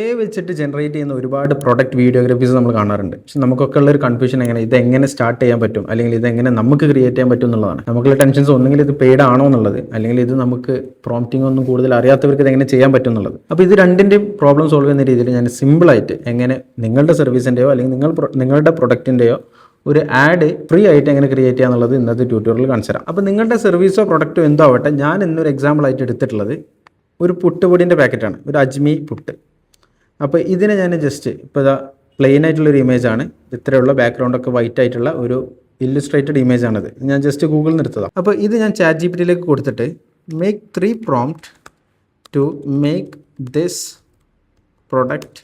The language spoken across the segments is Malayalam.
എ വെച്ചിട്ട് ജനറേറ്റ് ചെയ്യുന്ന ഒരുപാട് പ്രൊഡക്റ്റ് വീഡിയോഗ്രാഫീസ് നമ്മൾ കാണാറുണ്ട്. പക്ഷെ നമുക്കൊക്കെ ഉള്ള ഒരു കൺഫ്യൂഷൻ എങ്ങനെ ഇത് എങ്ങനെ സ്റ്റാർട്ട് ചെയ്യാൻ പറ്റും? അല്ലെങ്കിൽ ഇത് എങ്ങനെ നമുക്ക് ക്രിയേറ്റ് ചെയ്യാൻ പറ്റും എന്നുള്ളതാണ്. നമുക്കുള്ള ടെൻഷൻസ് ഒന്നെങ്കിൽ ഇത് പെയ്ഡ് ആണോ എന്നുള്ളത് അല്ലെങ്കിൽ ഇത് നമുക്ക് പ്രോംപ്റ്റിംഗ് ഒന്നും കൂടുതൽ അറിയാത്തവർക്ക് ഇത് എങ്ങനെ ചെയ്യാൻ പറ്റും എന്നുള്ളത്. അപ്പോൾ ഇത് രണ്ടിന്റെയും പ്രോബ്ലം സോൾവ് ചെയ്യുന്ന രീതിയിൽ ഞാൻ സിമ്പിളായിട്ട് എങ്ങനെ നിങ്ങളുടെ സർവീസിന്റെയോ അല്ലെങ്കിൽ നിങ്ങൾ നിങ്ങളുടെ പ്രൊഡക്റ്റിന്റെയോ ഒരു ആഡ് ഫ്രീ ആയിട്ട് എങ്ങനെ ക്രിയേറ്റ് ചെയ്യുക എന്നുള്ളത് ഇന്നത്തെ ട്യൂട്ടോറിയൽ കാണിച്ചു തരാം. അപ്പോൾ നിങ്ങളുടെ സർവീസോ പ്രൊഡക്റ്റോ എന്തോ ആവട്ടെ ഞാൻ ഇന്നൊരു എക്സാമ്പിൾ ആയിട്ട് എടുത്തിട്ടുള്ളത് ഒരു പുട്ടുപൊടിന്റെ പാക്കറ്റാണ് ഒരു അജ്മി പുട്ട്. അപ്പോൾ ഇതിനെ ഞാൻ ജസ്റ്റ് ഇപ്പോൾ ഇതാ പ്ലെയിൻ ആയിട്ടുള്ള ഒരു ഇമേജ് ആണ്. ഇത്രയുള്ള ബാക്ക്ഗ്രൗണ്ട് ഒക്കെ വൈറ്റ് ആയിട്ടുള്ള ഒരു ഇല്ലുസ്ട്രേറ്റഡ് ഇമേജ് ആണിത്. ഞാൻ ജസ്റ്റ് ഗൂഗിളിൽ നിന്ന് എടുത്തതാണ് അപ്പോൾ ഇത് ഞാൻ ചാറ്റ് ജി പി ടിയിലേക്ക് കൊടുത്തിട്ട് make three prompt to make this product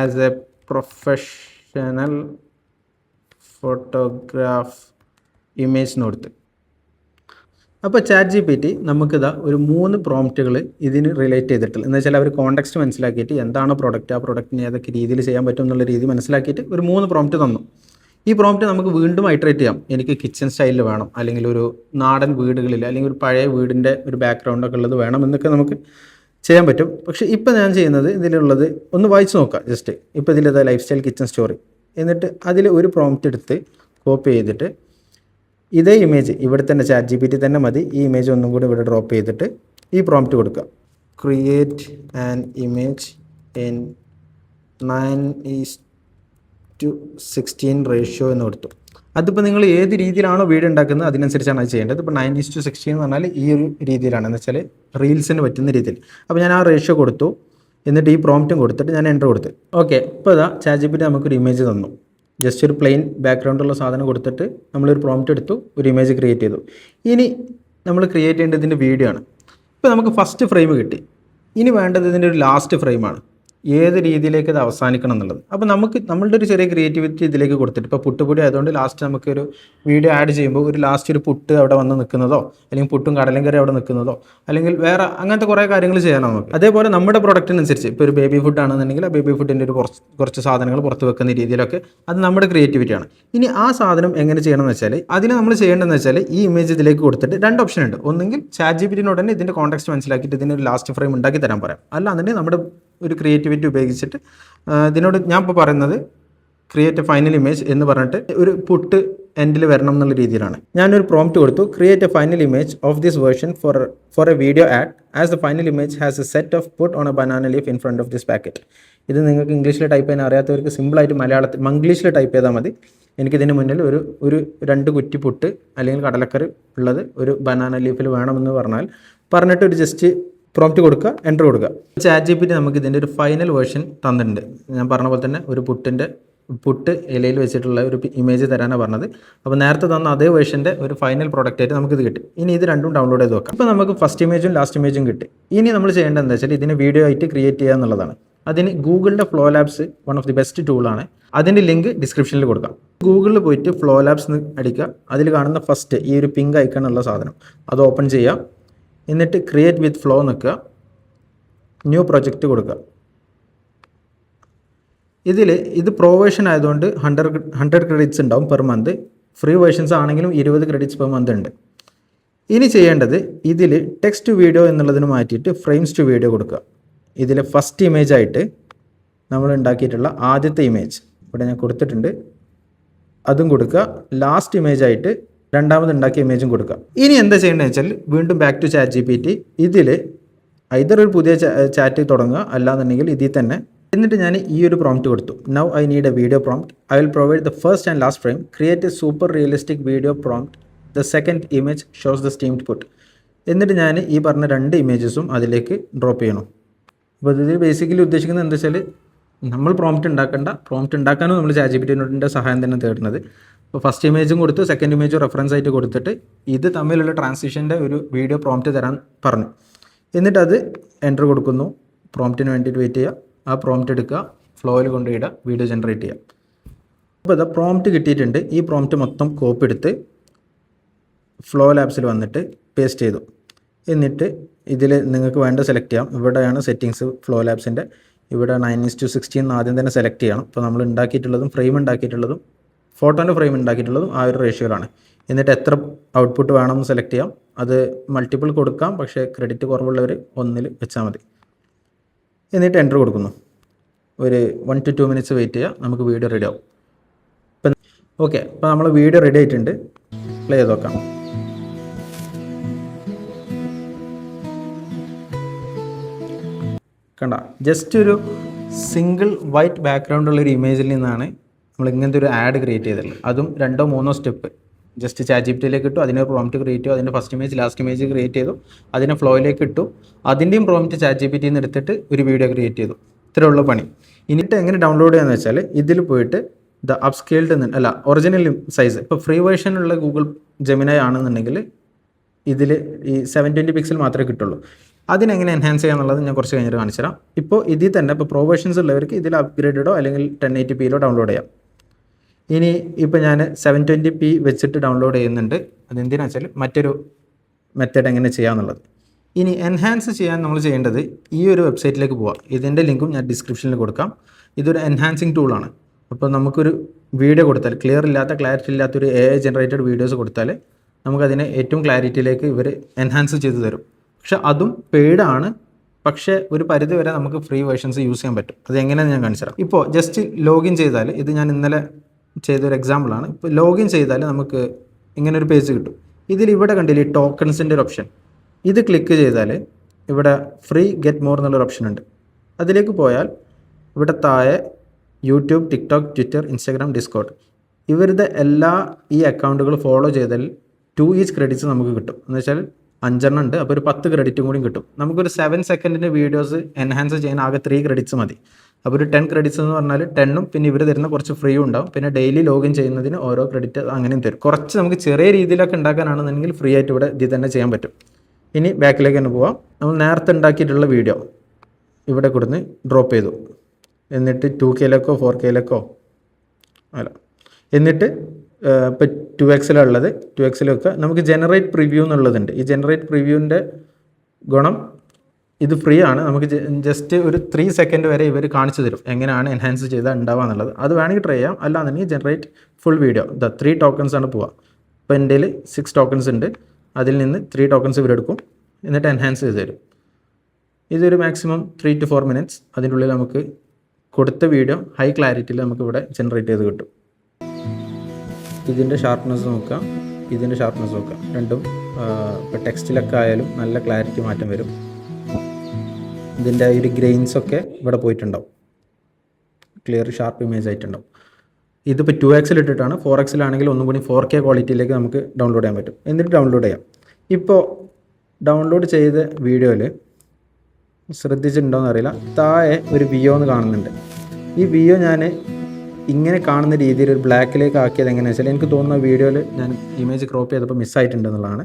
as a professional photograph image കൊടുത്ത്. അപ്പോൾ ചാറ്റ് ജി പി ടി നമുക്കിതാ ഒരു മൂന്ന് പ്രോംപ്റ്റുകൾ ഇതിന് റിലേറ്റ് ചെയ്തിട്ടുള്ളത് എന്ന് വെച്ചാൽ അവർ കോണ്ടെക്സ്റ്റ് മനസ്സിലാക്കിയിട്ട് എന്താണ് പ്രോഡക്റ്റ് ആ പ്രോഡക്റ്റിന് ഏതൊക്കെ രീതിയിൽ ചെയ്യാൻ പറ്റും എന്നുള്ള രീതി മനസ്സിലാക്കിയിട്ട് ഒരു മൂന്ന് പ്രോംപ്റ്റ് തന്നു. ഈ പ്രോംപ്റ്റ് നമുക്ക് വീണ്ടും ഐട്രേറ്റ് ചെയ്യാം. എനിക്ക് കിച്ചൺ സ്റ്റൈലിൽ വേണം അല്ലെങ്കിൽ ഒരു നാടൻ വീടുകളിൽ അല്ലെങ്കിൽ ഒരു പഴയ വീടിന്റെ ഒരു ബാക്ക്ഗ്രൗണ്ട് ഒക്കെ ഉള്ളത് വേണം എന്നൊക്കെ നമുക്ക് ചെയ്യാൻ പറ്റും. പക്ഷേ ഇപ്പോൾ ഞാൻ ചെയ്യുന്നത് ഇതിലുള്ളത് ഒന്ന് വായിച്ച് നോക്കാം ജസ്റ്റ് ഇപ്പോൾ ഇതിലേതാ ലൈഫ് സ്റ്റൈൽ കിച്ചൺ സ്റ്റോറി എന്നിട്ട് അതിൽ ഒരു പ്രോംപ്റ്റ് എടുത്ത് കോപ്പി ചെയ്തിട്ട് ഇതേ ഇമേജ് ഇവിടെ തന്നെ ചാറ്റ് ജി പി ടി തന്നെ മതി. ഈ ഇമേജ് ഒന്നും കൂടി ഇവിടെ ഡ്രോപ്പ് ചെയ്തിട്ട് ഈ പ്രോംപ്റ്റ് കൊടുക്കുക. Create an image in nine is to sixteen ratio എന്ന് കൊടുത്തു. അതിപ്പോൾ നിങ്ങൾ ഏത് രീതിയിലാണോ വീഡിയോ ഉണ്ടാക്കുന്നത് അതിനനുസരിച്ചാണ് അത് ചെയ്യേണ്ടത്. ഇപ്പോൾ നയൻ ഈസ് ടു സിക്സ്റ്റീൻ എന്ന് പറഞ്ഞാൽ ഈ ഒരു രീതിയിലാണ്. എന്ന് വെച്ചാൽ റീൽസിന് പറ്റുന്ന രീതിയിൽ. അപ്പോൾ ഞാൻ ആ റേഷ്യോ കൊടുത്തു. എന്നിട്ട് ഈ പ്രോംപ്റ്റും കൊടുത്തിട്ട് ഞാൻ എന്റർ കൊടുത്തു. ഓക്കെ ഇപ്പോൾ ഇതാ ചാറ്റ് ജി പി ടി നമുക്കൊരു ഇമേജ് തന്നു. ജസ്റ്റ് ഒരു പ്ലെയിൻ ബാക്ക്ഗ്രൗണ്ടുള്ള സാധനം കൊടുത്തിട്ട് നമ്മളൊരു പ്രോംപ്റ്റ് എടുത്തു ഒരു ഇമേജ് ക്രിയേറ്റ് ചെയ്തു. ഇനി നമ്മൾ ക്രിയേറ്റ് ചെയ്യേണ്ടത് ഇതിന്റെ വീഡിയോ ആണ്. ഇപ്പോൾ നമുക്ക് ഫസ്റ്റ് ഫ്രെയിം കിട്ടി. ഇനി വേണ്ടത് ഇതിന്റെ ഒരു ലാസ്റ്റ് ഫ്രെയിമാണ് ഏത് രീതിയിലേക്ക് ഇത് അവസാനിക്കണം എന്നുള്ളത്. അപ്പോൾ നമുക്ക് നമ്മളുടെ ഒരു ചെറിയ ക്രിയേറ്റിവിറ്റി ഇതിലേക്ക് കൊടുത്തിട്ട് ഇപ്പോൾ പുട്ടുപൊടി ആയതുകൊണ്ട് ലാസ്റ്റ് നമുക്ക് ഒരു വീഡിയോ ആഡ് ചെയ്യുമ്പോൾ ഒരു ലാസ്റ്റ് ഒരു പുട്ട് അവിടെ വന്ന് നിൽക്കുന്നതോ അല്ലെങ്കിൽ പുട്ടും കടലും കറി അവിടെ നിൽക്കുന്നതോ അല്ലെങ്കിൽ വേറെ അങ്ങനത്തെ കുറേ കാര്യങ്ങൾ ചെയ്യാനാണ് നമുക്ക്. അതേപോലെ നമ്മുടെ പ്രൊഡക്റ്റിനനുസരിച്ച് ഇപ്പോൾ ഒരു ബേബി ഫുഡ് ആണെന്നുണ്ടെങ്കിൽ ആ ബേബി ഫുഡിന്റെ ഒരു കുറച്ച് കുറച്ച് സാധനങ്ങൾ പുറത്ത് വെക്കുന്ന രീതിയിലൊക്കെ അത് നമ്മുടെ ക്രിയേറ്റിവിറ്റിയാണ് ഇനി ആ സാധനം എങ്ങനെ ചെയ്യണമെന്ന് വെച്ചാൽ അതിന് നമ്മൾ ചെയ്യേണ്ടതെന്ന് വെച്ചാൽ ഈ ഇമേജ് ഇതിലേക്ക് കൊടുത്തിട്ട് രണ്ട് ഓപ്ഷൻ ഉണ്ട്. ഒന്നെങ്കിൽ ചാറ്റ് ജി പി ഇതിന്റെ കോൺടാക്സ്റ്റ് മനസ്സിലാക്കിയിട്ട് ഇതിന്റെ ഒരു ലാസ്റ്റ് ഫ്രെയിം ഉണ്ടാക്കി തരാൻ പറയാം. അല്ലാന്നുണ്ടെങ്കിൽ നമ്മുടെ ഒരു ക്രിയേറ്റിവിറ്റി ഉപയോഗിച്ചിട്ട്. ഇതിനോട് ഞാൻ ഇപ്പോൾ പറയുന്നത് ക്രിയേറ്റ് എ ഫൈനൽ ഇമേജ് എന്ന് പറഞ്ഞിട്ട് ഒരു പുട്ട് എൻഡിൽ വരണം എന്നുള്ള രീതിയിലാണ്. ഞാനൊരു പ്രോംപ്റ്റ് കൊടുത്തു. Create a final image of this version for for a video ad as the final image has a set of puttu on a banana leaf in front of this packet ഇത് നിങ്ങൾക്ക് ഇംഗ്ലീഷിൽ ടൈപ്പ് ചെയ്യാൻ അറിയാത്തവർക്ക് സിമ്പിളായിട്ട് മലയാളത്തിൽ മംഗ്ലീഷിൽ ടൈപ്പ് ചെയ്താൽ മതി. എനിക്കിതിന് മുന്നിൽ ഒരു ഒരു രണ്ട് കുറ്റി പുട്ട് അല്ലെങ്കിൽ കടലക്കറി ഉള്ളത് ഒരു ബനാന ലീഫിൽ വേണമെന്ന് പറഞ്ഞാൽ പറഞ്ഞിട്ട് ഒരു ജസ്റ്റ് പ്രോംപ്റ്റ് കൊടുക്കുക എന്റർ കൊടുക്കുക. ചാറ്റ് ജി പി ടി നമുക്ക് ഇതിന്റെ ഒരു ഫൈനൽ വേർഷൻ തന്നിട്ടുണ്ട്. ഞാൻ പറഞ്ഞ പോലെ തന്നെ ഒരു പുട്ടിന്റെ പുട്ട് ഇലയിൽ വെച്ചിട്ടുള്ള ഒരു ഇമേജ് തരാനാണ് പറഞ്ഞത്. അപ്പോൾ നേരത്തെ തന്ന അതേ വേർഷന്റെ ഒരു ഫൈനൽ പ്രോഡക്റ്റ് ആയിട്ട് നമുക്കിത് കിട്ടി. ഇനി ഇത് രണ്ടും ഡൗൺലോഡ് ചെയ്ത് നോക്കാം. ഇപ്പോൾ നമുക്ക് ഫസ്റ്റ് ഇമേജും ലാസ്റ്റ് ഇമേജും കിട്ടി. ഇനി നമ്മൾ ചെയ്യേണ്ടത് എന്താ വെച്ചാൽ ഇതിന് വീഡിയോ ആയിട്ട് ക്രിയേറ്റ് ചെയ്യുക എന്നുള്ളതാണ്. അതിന് ഗൂഗിളിന്റെ flow labs one of the best ടൂളാണ് അതിന്റെ ലിങ്ക് ഡിസ്ക്രിപ്ഷനിൽ കൊടുക്കാം. ഗൂഗിളിൽ പോയിട്ട് ഫ്ലോ ലാബ്സ് അടിക്കുക. അതിൽ കാണുന്ന ഫസ്റ്റ് ഈ ഒരു പിങ്ക് ഐക്കൺ ഉള്ള സാധനം. അത് ഓപ്പൺ ചെയ്യുക. എന്നിട്ട് ക്രിയേറ്റ് വിത്ത് ഫ്ലോ നിൽക്കുക. ന്യൂ പ്രൊജക്റ്റ് കൊടുക്കുക. ഇതിൽ ഇത് പ്രോ വേർഷൻ ആയതുകൊണ്ട് ഹൺഡ്രഡ് ഹൺഡ്രഡ് ക്രെഡിറ്റ്സ് ഉണ്ടാവും പെർ മന്ത് ഫ്രീ വേർഷൻസ് ആണെങ്കിലും ഇരുപത് ക്രെഡിറ്റ്സ് പെർ മന്ത് ഉണ്ട്. ഇനി ചെയ്യേണ്ടത് ഇതിൽ ടെക്സ്റ്റ് ടു വീഡിയോ എന്നുള്ളതിന് മാറ്റിയിട്ട് ഫ്രെയിംസ് ടു വീഡിയോ കൊടുക്കുക. ഇതിൽ ഫസ്റ്റ് ഇമേജ് ആയിട്ട് നമ്മൾ ഉണ്ടാക്കിയിട്ടുള്ള ആദ്യത്തെ ഇമേജ് ഇവിടെ ഞാൻ കൊടുത്തിട്ടുണ്ട്. അതും കൊടുക്കുക. ലാസ്റ്റ് ഇമേജ് ആയിട്ട് രണ്ടാമത് ഉണ്ടാക്കിയ ഇമേജും കൊടുക്കുക ഇനി എന്താ ചെയ്യേണ്ടത് വെച്ചാൽ വീണ്ടും back to chat G P T ഇതിൽ ഐദർ ഒരു പുതിയ ചാറ്റ് തുടങ്ങുക. അല്ലാന്നുണ്ടെങ്കിൽ ഇതിൽ തന്നെ എന്നിട്ട് ഞാൻ ഈ ഒരു പ്രോംപ്റ്റ് കൊടുത്തു. Now I need a video prompt I will provide the first and last frame create a super realistic video prompt the second image shows the steamed puttu എന്നിട്ട് ഞാൻ ഈ പറഞ്ഞ രണ്ട് ഇമേജസും അതിലേക്ക് ഡ്രോപ്പ് ചെയ്യണം. അപ്പോൾ ഇതിൽ ബേസിക്കലി ഉദ്ദേശിക്കുന്നത് എന്താ വെച്ചാൽ നമ്മൾ പ്രോംപ്റ്റ് ഉണ്ടാക്കേണ്ട. പ്രോംപ്റ്റ് ഉണ്ടാക്കാനും നമ്മൾ ചാറ്റ് സഹായം തന്നെ തേടുന്നത് അപ്പോൾ ഫസ്റ്റ് ഇമേജും കൊടുത്തു സെക്കൻഡ് ഇമേജും റെഫറൻസ് ആയിട്ട് കൊടുത്തിട്ട് ഇത് തമ്മിലുള്ള ട്രാൻസിഷന്റെ ഒരു വീഡിയോ പ്രോംപ്റ്റ് തരാൻ പറഞ്ഞു. എന്നിട്ട് അത് എന്റർ കൊടുക്കുന്നു. പ്രോംപ്റ്റിന് വേണ്ടിയിട്ട് വെയിറ്റ് ചെയ്യുക. ആ പ്രോംപ്റ്റ് എടുക്കുക. ഫ്ലോയിൽ കൊണ്ടുപോയിടുക വീഡിയോ ജനറേറ്റ് ചെയ്യുക. അപ്പോൾ ഇതാ പ്രോംപ്റ്റ് കിട്ടിയിട്ടുണ്ട്. ഈ പ്രോംപ്റ്റ് മൊത്തം കോപ്പി എടുത്ത് ഫ്ലോ ലാബ്സിൽ വന്നിട്ട് പേസ്റ്റ് ചെയ്തു. എന്നിട്ട് ഇതിൽ നിങ്ങൾക്ക് വേണ്ട സെലക്ട് ചെയ്യാം. ഇവിടെയാണ് സെറ്റിങ്സ് ഫ്ലോ ലാബ്സിന്റെ ഇവിടെ നയൻ ഇസ് ടു സിക്സ്റ്റീൻ ആദ്യം തന്നെ സെലക്ട് ചെയ്യണം. അപ്പോൾ നമ്മൾ ഉണ്ടാക്കിയിട്ടുള്ളതും ഫ്രെയിം ഉണ്ടാക്കിയിട്ടുള്ളതും ഫോട്ടോന്റെ ഫ്രെയിം ഉണ്ടാക്കിയിട്ടുള്ളതും ആ ഒരു റേഷ്യോയിലാണ് എന്നിട്ട് എത്ര ഔട്ട്പുട്ട് വേണമെന്ന് സെലക്ട് ചെയ്യാം. അത് മൾട്ടിപ്പിൾ കൊടുക്കാം. പക്ഷേ ക്രെഡിറ്റ് കുറവുള്ളവർ ഒന്നിൽ വെച്ചാൽ മതി. എന്നിട്ട് എന്റർ കൊടുക്കുന്നു. ഒരു one two two minutes wait ചെയ്യുക നമുക്ക് വീഡിയോ റെഡി ആവും. ഇപ്പം ഓക്കെ അപ്പോൾ നമ്മൾ വീഡിയോ റെഡി ആയിട്ടുണ്ട്. പ്ലേ ചെയ്ത് നോക്കാം. കണ്ട ജസ്റ്റ് ഒരു സിംഗിൾ വൈറ്റ് ബാക്ക്ഗ്രൗണ്ട് ഉള്ള ഒരു ഇമേജിൽ നിന്നാണ് നമ്മൾ ഇങ്ങനത്തെ ഒരു ആഡ് ക്രിയേറ്റ് ചെയ്തിട്ടുള്ളത് അതും രണ്ടോ മൂന്നോ സ്റ്റെപ്പ് ജസ്റ്റ് ചാറ്റ് ഇട്ടു അതിനെ പ്രോംപ്റ്റ് ക്രിയേറ്റ് ചെയ്തു അതിന്റെ first image last image create ചെയ്തു അതിനെ ഫ്ലോയിലേക്ക് ഇട്ടു അതിന്റെയും പ്രോംപ്റ്റ് ചാറ്റ് ജി പി ടിന്ന് എടുത്തിട്ട് ഒരു വീഡിയോ ക്രിയേറ്റ് ചെയ്തു. ഇത്രയുള്ള പണി. ഇനിയിട്ട് എങ്ങനെ ഡൗൺലോഡ് ചെയ്യാന്ന് വെച്ചാൽ ഇതിൽ പോയിട്ട് ദ അപ്സ്കെയിൽഡ് അല്ല ഒറിജിനൽ സൈസ് ഇപ്പോൾ ഫ്രീ വേർഷനുള്ള ഗൂഗിൾ ജെമിനായി ആണെന്നുണ്ടെങ്കിൽ ഇതിൽ ഈ സെവൻ ട്വന്റി പിക്സൽ മാത്രമേ കിട്ടുള്ളൂ. അതിനെങ്ങനെ എൻഹാൻസ് ചെയ്യാന്നുള്ളത് ഞാൻ കുറച്ച് കഴിഞ്ഞിട്ട് കാണിച്ചു തരാം ഇപ്പോൾ ഇതിൽ തന്നെ ഇപ്പോൾ പ്രൊവേഷൻസ് ഉള്ളവർക്ക് ഇതിൽ അപ്ഗ്രേഡഡോ അല്ലെങ്കിൽ ടെൻ എയ്റ്റി പിയിലോ ഡൗൺലോഡ് ചെയ്യാം. ഇനി ഇപ്പോൾ ഞാൻ സെവൻ ട്വന്റി പി വെച്ചിട്ട് ഡൗൺലോഡ് ചെയ്യുന്നുണ്ട്. അതെന്തിനാ വെച്ചാൽ മറ്റൊരു മെത്തേഡ് എങ്ങനെ ചെയ്യാമെന്നുള്ളത് ഇനി എൻഹാൻസ് ചെയ്യാൻ നമ്മൾ ചെയ്യേണ്ടത് ഈ ഒരു വെബ്സൈറ്റിലേക്ക് പോവാം. ഇതിന്റെ ലിങ്കും ഞാൻ ഡിസ്ക്രിപ്ഷനിൽ കൊടുക്കാം. ഇതൊരു എൻഹാൻസിങ് ടൂളാണ് അപ്പോൾ നമുക്കൊരു വീഡിയോ കൊടുത്താൽ ക്ലിയർ ഇല്ലാത്ത ക്ലാരിറ്റി ഇല്ലാത്തൊരു എ ഐ ജനറേറ്റഡ് വീഡിയോസ് കൊടുത്താൽ നമുക്കതിനെ ഏറ്റവും ക്ലാരിറ്റിയിലേക്ക് ഇവർ എൻഹാൻസ് ചെയ്ത് തരും. പക്ഷെ അതും പെയ്ഡാണ് പക്ഷേ ഒരു പരിധി വരെ നമുക്ക് ഫ്രീ വേർഷൻസ് യൂസ് ചെയ്യാൻ പറ്റും. അത് എങ്ങനെയാണെന്ന് ഞാൻ കാണിച്ചു തരാം ഇപ്പോൾ ജസ്റ്റ് ലോഗിൻ ചെയ്താൽ ഇത് ഞാൻ ഇന്നലെ ചെയ്തൊരു എക്സാമ്പിളാണ് ഇപ്പോൾ ലോഗിൻ ചെയ്താൽ നമുക്ക് ഇങ്ങനെ ഒരു പേജ് കിട്ടും. ഇതിൽ ഇവിടെ കണ്ടില്ലേ ടോക്കൺസിന്റെ ഒരു ഓപ്ഷൻ ഇത് ക്ലിക്ക് ചെയ്താൽ ഇവിടെ ഫ്രീ ഗെറ്റ് മോർ എന്നുള്ളൊരു ഓപ്ഷൻ ഉണ്ട്. അതിലേക്ക് പോയാൽ ഇവിടെ താഴെ YouTube TikTok Twitter Instagram Discord ഇവരുടെ എല്ലാ ഈ അക്കൗണ്ടുകൾ ഫോളോ ചെയ്താൽ ടു ഈച്ച് ക്രെഡിറ്റ്സ് നമുക്ക് കിട്ടും. എന്ന് വെച്ചാൽ അഞ്ചെണ്ണം ഉണ്ട്. അപ്പോൾ ഒരു പത്ത് ക്രെഡിറ്റും കൂടി കിട്ടും. നമുക്കൊരു സെവൻ സെക്കൻഡിന്റെ വീഡിയോസ് എൻഹാൻസ് ചെയ്യാൻ ആകെ ത്രീ ക്രെഡിറ്റ്സ് മതി. അപ്പോൾ ഒരു ടെൻ ക്രെഡിറ്റ്സ് എന്ന് പറഞ്ഞാൽ ടെണ്ണും പിന്നെ ഇവർ തരുന്ന കുറച്ച് ഫ്രീ ഉണ്ടാവും. പിന്നെ ഡെയിലി ലോഗിൻ ചെയ്യുന്നതിന് ഓരോ ക്രെഡിറ്റ് അങ്ങനെയും തരും. കുറച്ച് നമുക്ക് ചെറിയ രീതിയിലൊക്കെ ഉണ്ടാക്കാനാണെന്നുണ്ടെങ്കിൽ ഫ്രീ ആയിട്ട് ഇവിടെ ഇതിൽ തന്നെ ചെയ്യാൻ പറ്റും. ഇനി ബാക്കിലേക്ക് തന്നെ പോവാം. നമ്മൾ നേരത്തെ ഉണ്ടാക്കിയിട്ടുള്ള വീഡിയോ ഇവിടെ കൊടുന്ന് ഡ്രോപ്പ് ചെയ്തു. എന്നിട്ട് ടു കെയിലേക്കോ ഫോർ കെയിലേക്കോ അല്ല. എന്നിട്ട് ഇപ്പോൾ ടു എക്സിലുള്ളത് ടു എക്സിലൊക്കെ നമുക്ക് ജനറേറ്റ് പ്രിവ്യൂ എന്നുള്ളതുണ്ട്. ഈ ജനറേറ്റ് പ്രിവ്യൂവിന്റെ ഗുണം ഇത് ഫ്രീ ആണ് നമുക്ക് ജസ്റ്റ് ഒരു ത്രീ സെക്കൻഡ് വരെ ഇവർ കാണിച്ചു തരും. എങ്ങനെയാണ് എൻഹാൻസ് ചെയ്താൽ ഉണ്ടാവുക എന്നുള്ളത്. അത് വേണമെങ്കിൽ ട്രൈ ചെയ്യാം. അല്ലാന്നുണ്ടെങ്കിൽ generate full video the three tokens ആണ് പോവുക. ഇപ്പോൾ എന്റെ സിക്സ് ടോക്കൺസ് ഉണ്ട്. അതിൽ നിന്ന് ത്രീ ടോക്കൺസ് ഇവരെടുക്കും എന്നിട്ട് എൻഹാൻസ് ചെയ്ത് തരും. ഇതൊരു maximum three to four minutes അതിന്റെ ഉള്ളിൽ നമുക്ക് കൊടുത്ത വീഡിയോ ഹൈ ക്ലാരിറ്റിയിൽ നമുക്കിവിടെ ജനറേറ്റ് ചെയ്ത് കിട്ടും. ഇതിന്റെ ഷാർപ്നെസ് നോക്കാം. ഇതിന്റെ ഷാർപ്നെസ് നോക്കാം. രണ്ടും ഇപ്പോൾ ടെക്സ്റ്റിലൊക്കെ ആയാലും നല്ല ക്ലാരിറ്റി മാറ്റം വരും. ഇതിന്റെ ഒരു ഗ്രെയിൻസ് ഒക്കെ ഇവിടെ പോയിട്ടുണ്ടാവും. ക്ലിയർ ഷാർപ്പ് ഇമേജ് ആയിട്ടുണ്ടാവും. ഇതിപ്പോൾ ടു എക്സിൽ ഇട്ടിട്ടാണ്. ഫോർ എക്സിലാണെങ്കിൽ ഒന്നും കൂടി ഫോർ കെ ക്വാളിറ്റിയിലേക്ക് നമുക്ക് ഡൗൺലോഡ് ചെയ്യാൻ പറ്റും. എന്നിട്ട് ഡൗൺലോഡ് ചെയ്യാം. ഇപ്പോൾ ഡൗൺലോഡ് ചെയ്ത വീഡിയോയിൽ ശ്രദ്ധിച്ചിട്ടുണ്ടോയെന്ന് അറിയില്ല. താഴെ ഒരു വിയോ എന്ന് കാണുന്നുണ്ട്. ഈ വിയോ ഞാൻ ഇങ്ങനെ കാണുന്ന രീതിയിൽ ഒരു ബ്ലാക്കിലേക്ക് ആക്കിയത് എങ്ങനെയാണെന്ന് വെച്ചാൽ എനിക്ക് തോന്നുന്ന വീഡിയോയിൽ ഞാൻ ഇമേജ് ക്രോപ്പ് ചെയ്തപ്പോൾ മിസ്സായിട്ടുണ്ടെന്നുള്ളതാണ്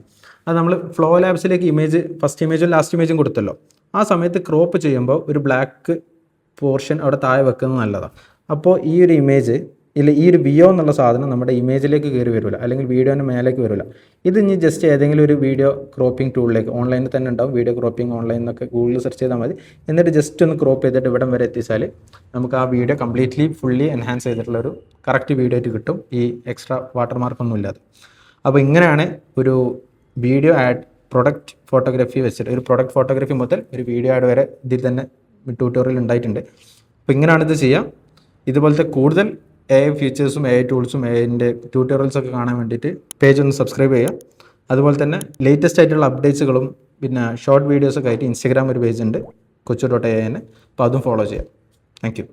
അത് നമ്മൾ ഫ്ലോ ലാബ്സിലേക്ക് ഇമേജ് ഫസ്റ്റ് ഇമേജും ലാസ്റ്റ് ഇമേജും കൊടുത്തല്ലോ. ആ സമയത്ത് ക്രോപ്പ് ചെയ്യുമ്പോൾ ഒരു ബ്ലാക്ക് പോർഷൻ അവിടെ താഴെ വെക്കുന്നത് നല്ലതാണ്. അപ്പോൾ ഈ ഒരു ഇമേജ് ഇല്ല ഈ ഒരു വിയോ എന്നുള്ള സാധനം നമ്മുടെ ഇമേജിലേക്ക് കയറി വരില്ല. അല്ലെങ്കിൽ വീഡിയോന്റെ മേലേക്ക് വരില്ല. ഇത് ഇനി ജസ്റ്റ് ഏതെങ്കിലും ഒരു വീഡിയോ ക്രോപ്പിംഗ് ടൂളിലേക്ക് ഓൺലൈനിൽ തന്നെ ഉണ്ടാവും. വീഡിയോ ക്രോപ്പിംഗ് ഓൺലൈൻ എന്നൊക്കെ ഗൂഗിളിൽ സെർച്ച് ചെയ്താൽ മതി. എന്നിട്ട് ജസ്റ്റ് ഒന്ന് ക്രോപ്പ് ചെയ്തിട്ട് ഇവിടം വരെ എത്തിച്ചാൽ നമുക്ക് ആ വീഡിയോ കംപ്ലീറ്റ്ലി ഫുള്ളി എൻഹാൻസ് ചെയ്തിട്ടുള്ള ഒരു കറക്റ്റ് വീഡിയോ ആയിട്ട് കിട്ടും. ഈ എക്സ്ട്രാ വാട്ടർമാർക്കൊന്നും ഇല്ലാതെ അപ്പോൾ ഇങ്ങനെയാണ് ഒരു വീഡിയോ ആഡ് പ്രൊഡക്റ്റ് ഫോട്ടോഗ്രാഫി വെച്ചിട്ട് ഒരു പ്രൊഡക്റ്റ് ഫോട്ടോഗ്രാഫി മുതൽ ഒരു വീഡിയോ ആഡ് വരെ ഇതിൽ തന്നെ ട്യൂട്ടോറിയൽ ഉണ്ടായിട്ടുണ്ട്. അപ്പോൾ ഇങ്ങനെയാണ് ഇത് ചെയ്യുക ഇതുപോലത്തെ കൂടുതൽ എ ഐ ഫീച്ചേഴ്സും എ ഐ ടൂൾസും എ ഐന്റെ ട്യൂട്ടോറിയൽസ് ഒക്കെ കാണാൻ വേണ്ടിയിട്ട് പേജ് ഒന്ന് സബ്സ്ക്രൈബ് ചെയ്യുക അതുപോലെ തന്നെ ലേറ്റസ്റ്റ് ആയിട്ടുള്ള അപ്ഡേറ്റ്സുകളും പിന്നെ ഷോർട്ട് വീഡിയോസൊക്കെ ആയിട്ട് ഇൻസ്റ്റാഗ്രാം ഒരു പേജ് ഉണ്ട് കൊച്ചു ഡോട്ട് എ അപ്പോൾ അതും ഫോളോ ചെയ്യാം. താങ്ക്